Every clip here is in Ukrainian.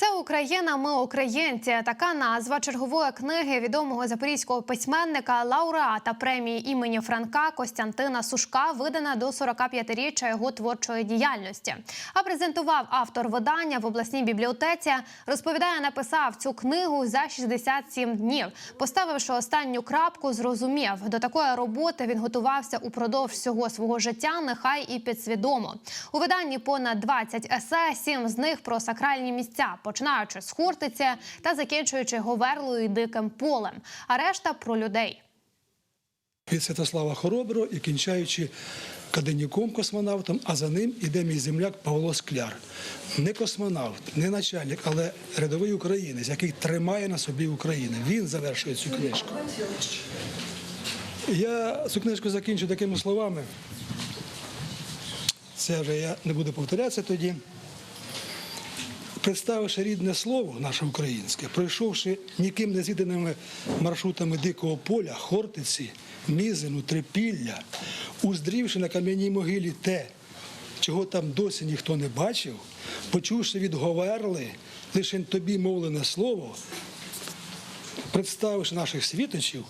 Це Україна. Ми українці. Така назва чергової книги відомого запорізького письменника, лауреата премії імені Франка Костянтина Сушка, видана до 45-річчя його творчої діяльності. А презентував автор видання в обласній бібліотеці. Розповідає, написав цю книгу за 67 днів. Поставивши останню крапку, зрозумів, до такої роботи він готувався упродовж всього свого життя, нехай і підсвідомо. У виданні понад 20 есе, сім з них про сакральні місця, починаючи з Хортиці та закінчуючи Говерлою і Диким полем, а решта про людей. від Святослава Хороброго і кінчаючи Каденюком космонавтом, а за ним іде мій земляк Павло Скляр. Не космонавт, не начальник, але рядовий українець, який тримає на собі Україну. Він завершує цю книжку. Я цю книжку закінчу такими словами. Це вже я не буду повторятися тоді. Представивши рідне слово, наше українське, пройшовши ніким не з'їденими маршрутами дикого поля, хортиці, мізину, трипілля, уздрівши на кам'яній могилі те, чого там досі ніхто не бачив, почувши від Говерли лише тобі мовлене слово, представивши наших світочів,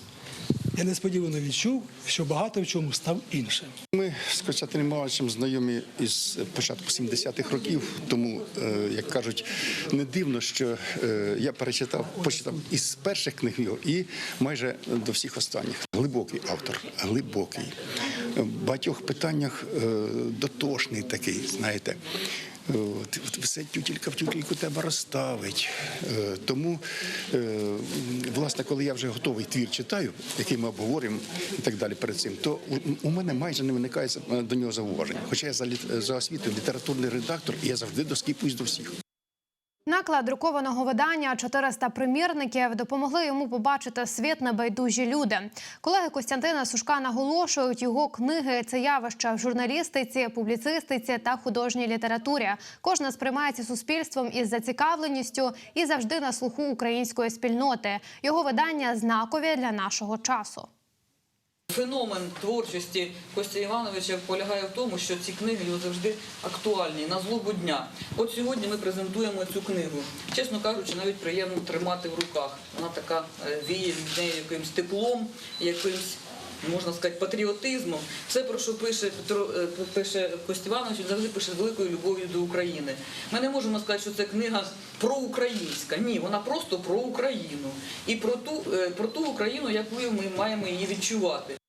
я несподівано відчув, що багато в чому став іншим. Ми з Костянтином Івановичем знайомі із початку 70-х років, тому, е, як кажуть, не дивно, що е, я перечитав, почитав із перших книг його і майже до всіх останніх. Глибокий автор, глибокий. В багатьох питаннях е, дотошний такий, знаєте. Все тютілька в тютільку тебе розставить. Е, Тому, е, власне, коли я вже готовий твір читаю, який ми обговорюємо і так далі перед цим, то у- мене майже не виникає е, до нього зауваження. Хоча я за освітою літературний редактор, і я завжди доскіпуюсь до всіх. Наклад друкованого видання 400 примірників допомогли йому побачити світ небайдужі люди. Колеги Костянтина Сушка наголошують, його книги це явище в журналістиці, публіцистиці та художній літературі. Кожна сприймається суспільством із зацікавленістю і завжди на слуху української спільноти. Його видання знакові для нашого часу. Феномен творчості Костя Івановича полягає в тому, що ці книги завжди актуальні на злобу дня. От сьогодні ми презентуємо цю книгу. Чесно кажучи, навіть приємно тримати в руках. Вона така віє від неї якимось теплом, якимось. Можна сказати, патріотизмом. Все, про що пише Петро е, пише Костя Іванович, він завжди пише з великою любов'ю до України. Ми не можемо сказати, що це книга проукраїнська. Ні, вона просто про Україну і про ту, е, про ту Україну, якою ми маємо її відчувати.